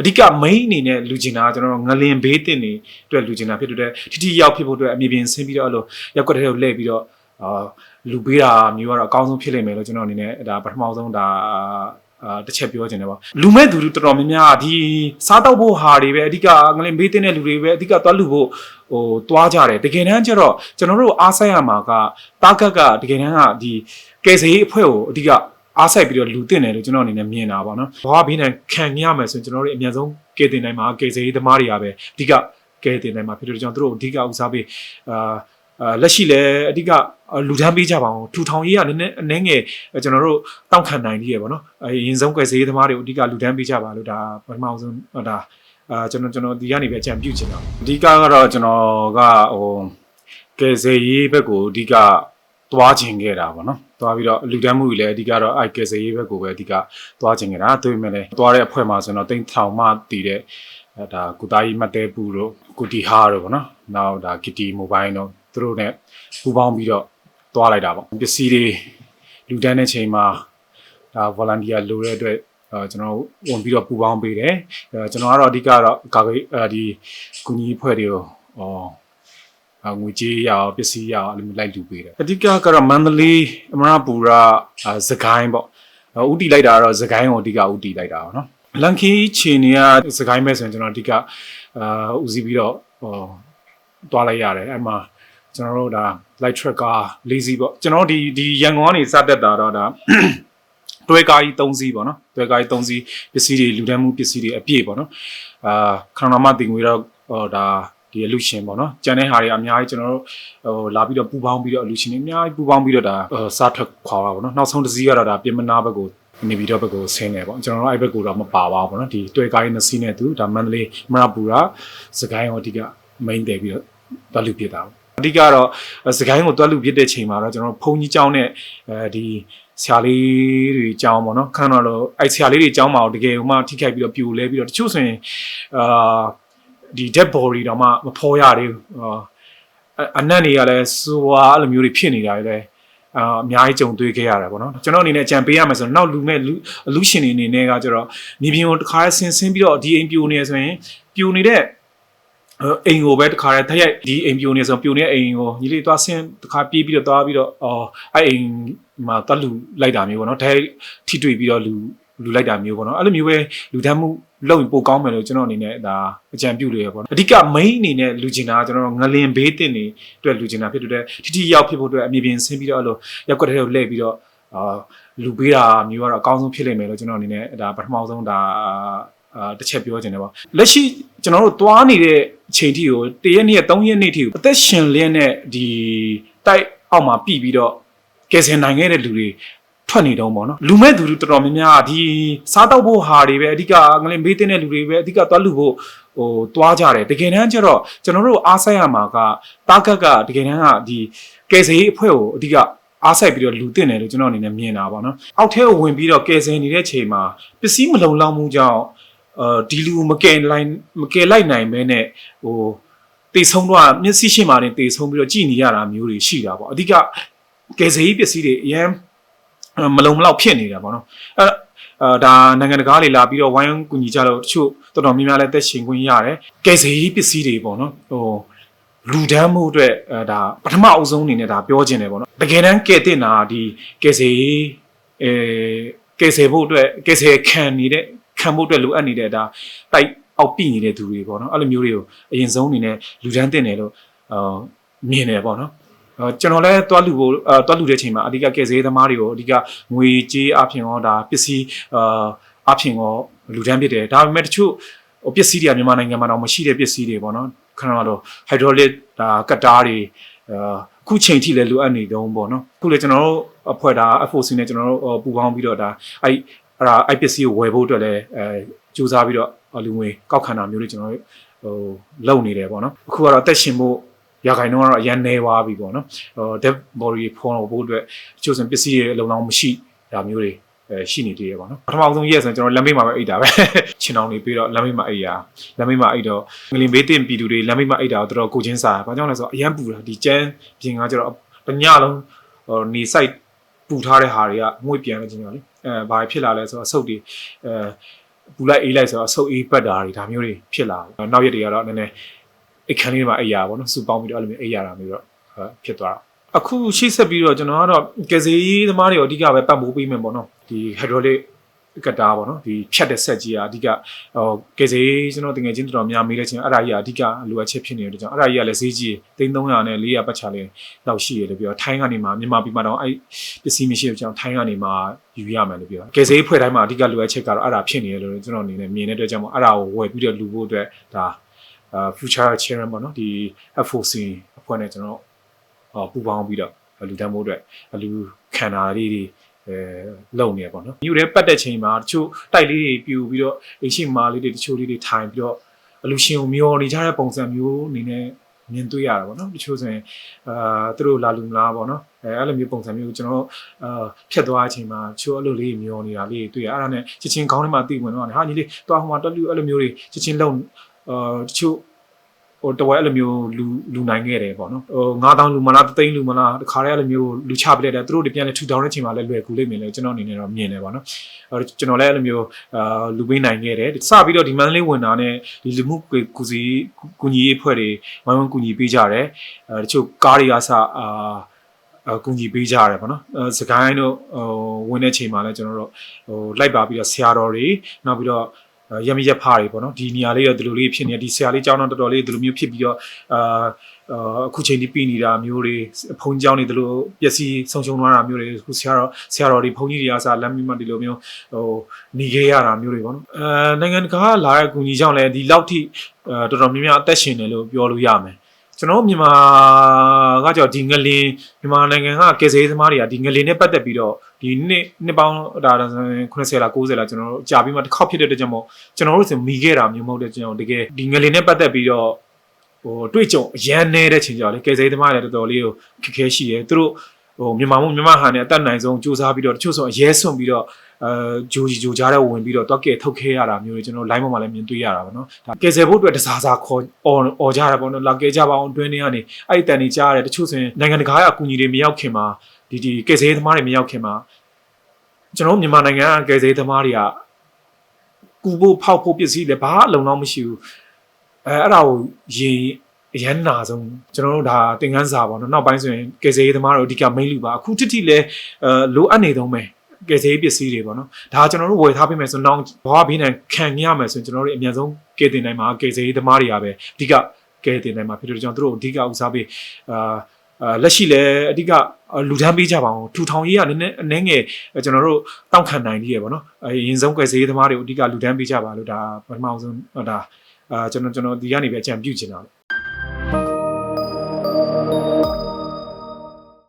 အဓိက main အနေနဲ့လူကျင်တာကကျွန်တော်တို့ငလင်ဘေးတင်နေအတွက်လူကျင်တာဖြစ်တဲ့အတွက်ထိထိရောက်ဖြစ်ဖို့အတွက်အမြင်ပြင်ဆင်းပြီးတော့အဲ့လိုရက်ကွက်တဲ့ကိုလှည့်ပြီးတော့အာလူပေးတာမျိုးကတော့အကောင်းဆုံးဖြစ်လိမ့်မယ်လို့ကျွန်တော်အနေနဲ့ဒါပထမဆုံးဒါအာတစ်ချက်ပြောချင်တယ်ပေါ့လူမဲ့သူတော်တော်များများဒီစားတော့ဖို့ဟာတွေပဲအဓိကငလင်ဘေးတင်တဲ့လူတွေပဲအဓိကသွားလူဖို့ဟိုသွားကြတယ်တကယ်တမ်းကျတော့ကျွန်တော်တို့အားဆိုင်ရမှာကတာကက်ကတကယ်တမ်းကဒီကယ်ဆယ်ရေးအဖွဲ့ကိုအဓိက အားဆိုင်ပြီးတော့လူတင်တယ်လို့ကျွန်တော်အနေနဲ့မြင်တာပေါ့နော်။ဘာဘေးနဲ့ခံရမယ်ဆိုရင်ကျွန်တော်တို့အများဆုံးကယ်တင်နိုင်မှာကယ်ဆယ်ရေးသမားတွေကပဲအဓိကကယ်တင်နိုင်မှာဖြစ်တဲ့ကြောင့်သူတို့အဓိကဦးစားပေးအာအာလက်ရှိလည်းအဓိကလူထမ်းပေးကြပါအောင်ထူထောင်ရေးကနည်းနည်းအနှဲငယ်ကျွန်တော်တို့တောက်ခံနိုင်သေးရပေါ့နော်အရင်ဆုံးကယ်ဆယ်ရေးသမားတွေကိုအဓိကလူထမ်းပေးကြပါလို့ဒါပထမဆုံးဒါအာကျွန်တော်ကျွန်တော်ဒီကနေပဲအကြံပြုချင်တာအဓိကကတော့ကျွန်တော်ကဟိုကယ်ဆယ်ရေးဘက်ကိုအဓိကသွားခြင်းခဲ့တာပေါ့နော် သွားပြီးတော့လူတန်းမှုကြီးလည်းအဓိကတော့အိုက်ကယ်ဆယ်ရေးဘက်ကိုပဲအဓိကသွားခြင်းခဲ့တာဒါပေမဲ့လည်းသွားတဲ့အဖွဲ့မှာဆိုတော့တိန့်ထောင်မှတည်တဲ့အဲဒါကုသားကြီးမတ်တဲပူတို့ကုတီဟာတို့ပေါ့နော်နောက်ဒါကီတီမိုဘိုင်းတို့သူတို့ ਨੇ ပူပေါင်းပြီးတော့သွားလိုက်တာပေါ့ပစ္စည်းတွေလူတန်းတဲ့ချိန်မှာဒါ volunteer လိုတဲ့အတွက်အဲကျွန်တော်ဝင်ပြီးတော့ပူပေါင်းပေးတယ်အဲကျွန်တော်ကတော့အဓိကတော့ကာကွယ်အဲဒီကုညီအဖွဲ့တွေကိုဟောအ ငွေကြေးရအောင်ပစ္စည်းရအောင်အဲ့လိုမျိုးလိုက်လူပေးတယ်အဓိကကတော့မန္တလေးအမရပူရအာစကိုင်းပေါ့ဥတီလိုက်တာကတော့စကိုင်းကိုအဓိကဥတီလိုက်တာပေါ့နော်လန်ကီချီနေကစကိုင်းမဲ့ဆိုရင်ကျွန်တော်အဓိကအာဦးစီးပြီးတော့ဟောတွားလိုက်ရတယ်အဲ့မှာကျွန်တော်တို့ဒါ light track ကား၄စီးပေါ့ကျွန်တော်ဒီဒီရန်ကုန်ကနေစတက်တာတော့ဒါတွဲကားကြီး၃စီးပေါ့နော်တွဲကားကြီး၃စီးပစ္စည်းတွေလူတန်းမှုပစ္စည်းတွေအပြည့်ပေါ့နော်အာခရနမတင်ငွေတော့ဟောဒါ ဒီအလူရှင်ပေါ့နော်ကျန်တဲ့ဟာတွေအများကြီးကျွန်တော်တို့ဟိုလာပြီးတော့ပူပေါင်းပြီးတော့အလူရှင်တွေအများကြီးပူပေါင်းပြီးတော့ဒါစားထွက်ခွာပါပေါ့နော်နောက်ဆုံးတစ်စီးကတော့ဒါပြင်မနာဘက်ကိုနေပြီးတော့ဘက်ကိုဆင်းနေပေါ့ကျွန်တော်တို့အဲ့ဘက်ကိုတော့မပါပါဘူးပေါ့နော်ဒီတွေ့ကားရေးနှစ်စီးနဲ့သူဒါမန္တလေးမရပူရာစကိုင်းရောအဓိက main တယ်ပြီးတော့တွားလူဖြစ်တာပေါ့အဓိကတော့စကိုင်းကိုတွားလူဖြစ်တဲ့ချိန်မှာတော့ကျွန်တော်ဖုန်ကြီးကျောင်းနဲ့အဲဒီဆရာလေးတွေကျောင်းပေါ့နော်ခဏတော့အဲ့ဆရာလေးတွေကျောင်းမှာတကယ်ဟိုမှထိခိုက်ပြီးတော့ပြိုလဲပြီးတော့တချို့ဆိုရင်အာ ဒီ dead body တော့မှမဖော်ရသေးဘူးအာအနက်တွေကလည်းစွာအဲ့လိုမျိုးတွေဖြစ်နေတာလေအာအများကြီးကြုံတွေ့ခဲ့ရတယ်ပေါ့နော်ကျွန်တော်အနေနဲ့အကြံပေးရမယ်ဆိုတော့နောက်လူမဲ့လူအလူရှင်တွေအနေနဲ့ကကျတော့မြေပြင်ကိုတစ်ခါဆင်းဆင်းပြီးတော့ဒီအိမ်ပြိုနေဆိုရင်ပြိုနေတဲ့အိမ်ကိုပဲတခါတည်းထရိုက်ဒီအိမ်ပြိုနေဆိုပြိုနေတဲ့အိမ်ကိုညီလေးသွားဆင်းတခါပြေးပြီးတော့သွားပြီးတော့အော်အဲ့အိမ်မှာတက်လူလိုက်တာမျိုးပေါ့နော်ဒဲထိတွေ့ပြီးတော့လူလူလိုက်တာမျိုးပေါ့နော်အဲ့လိုမျိုးပဲလူတန်းမှု လုပ်ရင်ပိုကောင်းမယ်လို့ကျွန်တော်အနေနဲ့ဒါအကြံပြုလို့ရပေါ့နော်အဓိက main အနေနဲ့လူကျင်တာကကျွန်တော်ငလင်ဘေးတင်နေအတွက်လူကျင်တာဖြစ်တဲ့အတွက်ထိထိရောက်ဖြစ်ဖို့အတွက်အမြင်ပြင်ဆင်းပြီးတော့အဲ့လိုရက်ကွက်တဲ့ကိုလှည့်ပြီးတော့အာလူပေးတာမျိုးကတော့အကောင်းဆုံးဖြစ်လိမ့်မယ်လို့ကျွန်တော်အနေနဲ့ဒါပထမဆုံးဒါအာတစ်ချက်ပြောချင်တယ်ပေါ့လက်ရှိကျွန်တော်တို့သွားနေတဲ့အချိန်ထိကိုတရက်နေ့ရက်၃ရက်နေ့ထိကိုအသက်ရှင်လျက်နဲ့ဒီတိုက်အောက်မှာပြီပြီးတော့ကယ်ဆယ်နိုင်ခဲ့တဲ့လူတွေ ထွက်နေတော့ပေါ့နော်လူမဲ့သူတွေတော်တော်များများဒီစားတော့ဖို့ဟာတွေပဲအဓိကငလင်မေးတဲ့လူတွေပဲအဓိကသွားလူဖို့ဟိုသွားကြတယ်တကယ်တမ်းကျတော့ကျွန်တော်တို့အားဆိုင်ရမှာကတာကက်ကတကယ်တမ်းကဒီကယ်ဆယ်ရေးအဖွဲ့ကိုအဓိကအားဆိုင်ပြီးတော့လူတင်တယ်လို့ကျွန်တော်အနေနဲ့မြင်တာပေါ့နော်အောက်ထဲကိုဝင်ပြီးတော့ကယ်ဆယ်နေတဲ့ချိန်မှာပစ္စည်းမလုံလောက်မှုကြောင့်အဲဒီလူမကယ်လိုက်မကယ်လိုက်နိုင်မဲနဲ့ဟိုတေဆုံးတော့မျက်စိရှိမှတင်တေဆုံးပြီးတော့ကြည်နေရတာမျိုးတွေရှိတာပေါ့အဓိကကယ်ဆယ်ရေးပစ္စည်းတွေအရင် မလုံမလောက်ဖြစ်နေတာပေါ့နော်အဲအာဒါနိုင်ငံတကာတွေလာပြီးတော့ဝိုင်းကူညီကြတော့တချို့တော်တော်များများလည်းတက်ရှင်ခွင့်ရတယ်ကယ်ဆယ်ရေးပစ္စည်းတွေပေါ့နော်ဟိုလူဒန်းမှုအတွက်အဲဒါပထမအုပ်ဆုံးအနေနဲ့ဒါပြောခြင်းတယ်ပေါ့နော်တကယ်တမ်းကယ်တင်တာဒီကယ်ဆယ်ရေးအဲကယ်ဆယ်ဖို့အတွက်ကယ်ဆယ်ခံနေတဲ့ခံဖို့အတွက်လိုအပ်နေတဲ့ဒါတိုက်အောက်ပြနေတဲ့သူတွေပေါ့နော်အဲ့လိုမျိုးတွေကိုအရင်ဆုံးအနေနဲ့လူဒန်းတင်တယ်လို့အာမြင်တယ်ပေါ့နော် ကျွန်တော်လည်းတွားလူဖို့အဲတွားလူတဲ့ချိန်မှာအဓိကကယ်ဆယ်သမားတွေကိုအဓိကငွေကြေးအပြင်ရောဒါပစ္စည်းအာအပြင်ရောလူတန်းဖြစ်တယ်ဒါပေမဲ့တချို့ဟိုပစ္စည်းတွေကမြန်မာနိုင်ငံမှာတော့မရှိတဲ့ပစ္စည်းတွေပေါ့နော်ခဏတော့ hydraulic ဒါကတားတွေအာခုချိန်ထိလည်းလိုအပ်နေတုံးပေါ့နော်ခုလည်းကျွန်တော်တို့အဖွဲ့ဒါ FOC နဲ့ကျွန်တော်တို့ပူပေါင်းပြီးတော့ဒါအဲ့အဲ့ဒါအဲ့ပစ္စည်းကိုဝယ်ဖို့အတွက်လည်းအဲစူးစမ်းပြီးတော့လူငွေကောက်ခံတာမျိုးတွေကျွန်တော်တို့ဟိုလုပ်နေတယ်ပေါ့နော်အခုကတော့တက်ရှင်ဖို့ ရာခိုင်နှုန်းကတော့အရန်နေသွားပြီပေါ့နော်ဟို dev body ဖုန်းဖို့အတွက်တချို့ဆိုပစ္စည်းတွေအလုံးလုံးမရှိဒါမျိုးတွေအဲရှိနေသေးရပေါ့နော်ပထမဆုံးရက်ဆိုရင်ကျွန်တော်လမ်းမေးမှာပဲအိတ်တာပဲချင်းအောင်နေပြီးတော့လမ်းမေးမှာအိတ်ရလမ်းမေးမှာအိတ်တော့ငလင်ဘေးတင်ပြည်သူတွေလမ်းမေးမှာအိတ်တာတော့တော်တော်ကိုချင်းစားဘာကြောင့်လဲဆိုတော့အရန်ပူတာဒီကျန်းပြင်ကကျတော့တညလုံးဟိုနေ site ပူထားတဲ့ဟာတွေကငွေပြန်နေကြတယ်လေအဲဘာဖြစ်လာလဲဆိုတော့အဆုတ်တွေအဲပူလိုက်အေးလိုက်ဆိုတော့အဆုပ်အေးပတ်တာတွေဒါမျိုးတွေဖြစ်လာတယ်နောက်ရက်တွေကတော့နည်းနည်း အခန်းလေးမှာအိပ်ရပါဘောနော်စူပေါင်းပြီးတော့အဲ့လိုမျိုးအိပ်ရတာမျိုးတော့အဲဖြစ်သွားတာအခုရှိဆက်ပြီးတော့ကျွန်တော်ကတော့ကယ်ဆယ်ရေးသမားတွေအဓိကပဲပတ်မိုးပေးမယ်ပေါ့နော်ဒီ hydraulic ကတာပေါ့နော်ဒီဖြတ်တဲ့ဆက်ကြီးอ่ะအဓိကဟိုကယ်ဆယ်ရေးကျွန်တော်တကယ်ချင်းတော်တော်များမေးတဲ့ချင်းအဲ့ဒါကြီးอ่ะအဓိကလိုအပ်ချက်ဖြစ်နေတဲ့ကြောင့်အဲ့ဒါကြီးကလည်းဈေးကြီး3300နဲ့400ပတ်ချလေးလောက်ရှိရတယ်ပြောထိုင်းကနေမှမြန်မာပြည်မှာတော့အဲ့ပစ္စည်းမရှိတဲ့ကြောင့်ထိုင်းကနေမှယူရမယ်လို့ပြောကယ်ဆယ်ရေးဖွဲ့တိုင်းမှာအဓိကလိုအပ်ချက်ကတော့အဲ့ဒါဖြစ်နေတယ်လို့ကျွန်တော်အနေနဲ့မြင်တဲ့အတွက်ကြောင့်မို့အဲ့ဒါကိုဝယ်ပြီးတော့လူဖို့အတွက်ဒါအာ future chairman ပေါ့နော်ဒီ F4C အဖွဲ့နဲ့ကျွန်တော်ဟောပူပေါင်းပြီးတော့လူတန်းဖို့အတွက်လူခံတာလေးတွေအဲလုံနေရပေါ့နော်မြူရဲပတ်တဲ့ချိန်မှာတချို့တိုက်လေးတွေပြူပြီးတော့အရှိမာလေးတွေတချို့လေးတွေထိုင်ပြီးတော့အလူရှင်ကိုမျောနေကြတဲ့ပုံစံမျိုးအနေနဲ့မြင်တွေ့ရတာပေါ့နော်တချို့ဆိုရင်အာသူတို့လာလူမလားပေါ့နော်အဲအဲ့လိုမျိုးပုံစံမျိုးကျွန်တော်အာဖြတ်သွားတဲ့အချိန်မှာတချို့အဲ့လိုလေးမျောနေတာလေးတွေ့ရအဲ့ဒါနဲ့ချက်ချင်းခေါင်းထဲမှာသိဝင်တော့ဟာညီလေးတွားဟိုမှာတက်လူအဲ့လိုမျိုးတွေချက်ချင်းလုံ အာတချို့ဟိုတဝဲအဲ့လိုမျိုးလူလူနိုင်ခဲ့တယ်ပေါ့နော်ဟို9000လူမလားသိန်းလူမလားတခါတည်းအဲ့လိုမျိုးလူချပလိုက်တယ်သူတို့တွေပြန်လဲထူထောင်တဲ့ချိန်မှာလဲလွယ်ကူလိမ့်မယ်လေကျွန်တော်အနေနဲ့တော့မြင်တယ်ပေါ့နော်အဲကျွန်တော်လည်းအဲ့လိုမျိုးအာလူပေးနိုင်ခဲ့တယ်စပြီးတော့ဒီမန်းလေးဝင်တာနဲ့ဒီလူမှုကူစီကူညီရေးအဖွဲ့တွေဝိုင်းဝန်းကူညီပေးကြတယ်အဲတချို့ကားတွေကစအာအကူညီပေးကြရတယ်ပေါ့နော်အဲစကိုင်းတို့ဟိုဝင်တဲ့ချိန်မှာလည်းကျွန်တော်တို့ဟိုလိုက်ပါပြီးတော့ဆရာတော်တွေနောက်ပြီးတော့ ရမရက်ဖားတွေပေါ့နော်ဒီနေရာလေးတော့ဒီလိုလေးဖြစ်နေဒီဆရာလေးကျောင်းတော့တော်တော်လေးဒီလိုမျိုးဖြစ်ပြီးတော့အာအခုချိန်ဒီပြည်နေတာမျိုးတွေဖုံကျောင်းတွေဒီလိုပျက်စီးဆုံးရှုံးသွားတာမျိုးတွေအခုဆရာတော်ဆရာတော်တွေဘုန်းကြီးတွေအားစားလမ်းမီမဒီလိုမျိုးဟိုနေခဲ့ရတာမျိုးတွေပေါ့နော်အဲနိုင်ငံတကာကလာတဲ့အကူအညီကြောင့်လည်းဒီလောက်ထိအဲတော်တော်များများအသက်ရှင်တယ်လို့ပြောလို့ရမယ် ကျွန်တော်မြန်မာကကြောင့်ဒီငလင်မြန်မာနိုင်ငံကကယ်ဆယ်ရေးသမားတွေကဒီငလင်နဲ့ပတ်သက်ပြီးတော့ဒီနှစ်နှစ်ပေါင်းဒါ90လား90လားကျွန်တော်တို့ကြာပြီးမှတစ်ခေါက်ဖြစ်တဲ့အတွက်ကြောင့်မို့ကျွန်တော်တို့စမိခဲ့တာမျိုးမဟုတ်တဲ့ကျွန်တော်တကယ်ဒီငလင်နဲ့ပတ်သက်ပြီးတော့ဟိုတွေ့ကြုံအရန်နေတဲ့ချိန်ကြောင့်လေကယ်ဆယ်ရေးသမားတွေတော်တော်လေးကိုခက်ခဲရှိတယ်သူတို့ဟိုမြန်မာမှုမြန်မာဟာနဲ့အတက်နိုင်ဆုံးစူးစမ်းပြီးတော့တချို့ဆိုအရဲဆွန့်ပြီးတော့ အဲဂျိုဂျီဂျိုကြားတဲ့ဝင်ပြီးတော့တွက်ကဲထုတ်ခဲရတာမျိုးတွေကျွန်တော် line ပေါ်မှာလည်းမြင်တွေ့ရတာပေါ့နော်ဒါကယ်ဆယ်ဖို့အတွက်တစားစားခေါ်အော်အော်ကြတာပေါ့နော်လာကဲကြပါအောင်တွင်းနေကနေအဲ့ဒီတန်နေကြားရတယ်တချို့ဆိုရင်နိုင်ငံတကာကအကူအညီတွေမရောက်ခင်မှာဒီဒီကယ်ဆယ်ရေးသမားတွေမရောက်ခင်မှာကျွန်တော်မြန်မာနိုင်ငံကကယ်ဆယ်ရေးသမားတွေကကူဖို့ဖောက်ဖို့ပစ္စည်းလည်းဘာအလုံးတော့မရှိဘူးအဲအဲ့ဒါကိုရင်အရန်နာဆုံးကျွန်တော်တို့ဒါသင်ခန်းစာပေါ့နော်နောက်ပိုင်းဆိုရင်ကယ်ဆယ်ရေးသမားတို့အဓိက main လူပါအခုတိတိလဲအဲလိုအပ်နေသုံးပဲ ကယ်ဆယ်ရေးပစ္စည်းတွေပေါ့နော်ဒါကျွန်တော်တို့ဝယ်ထားပေးမယ်ဆိုတော့ဘောဘေးနဲ့ခံရမယ်ဆိုရင်ကျွန်တော်တို့အများဆုံးကယ်တင်နိုင်မှာကယ်ဆယ်ရေးသမားတွေကပဲအဓိကကယ်တင်နိုင်မှာဖြစ်တဲ့ကြောင့်တို့အဓိကဦးစားပေးအာအာလက်ရှိလည်းအဓိကလူထမ်းပေးကြပါအောင်ထူထောင်ရေးကနည်းနည်းအနှဲငယ်ကျွန်တော်တို့တောက်ခံနိုင်ပြီးရပေါ့နော်အရင်ဆုံးကယ်ဆယ်ရေးသမားတွေကိုအဓိကလူထမ်းပေးကြပါလို့ဒါပထမဆုံးဒါအာကျွန်တော်ကျွန်တော်ဒီကနေပဲအကြံပြုချင်တာ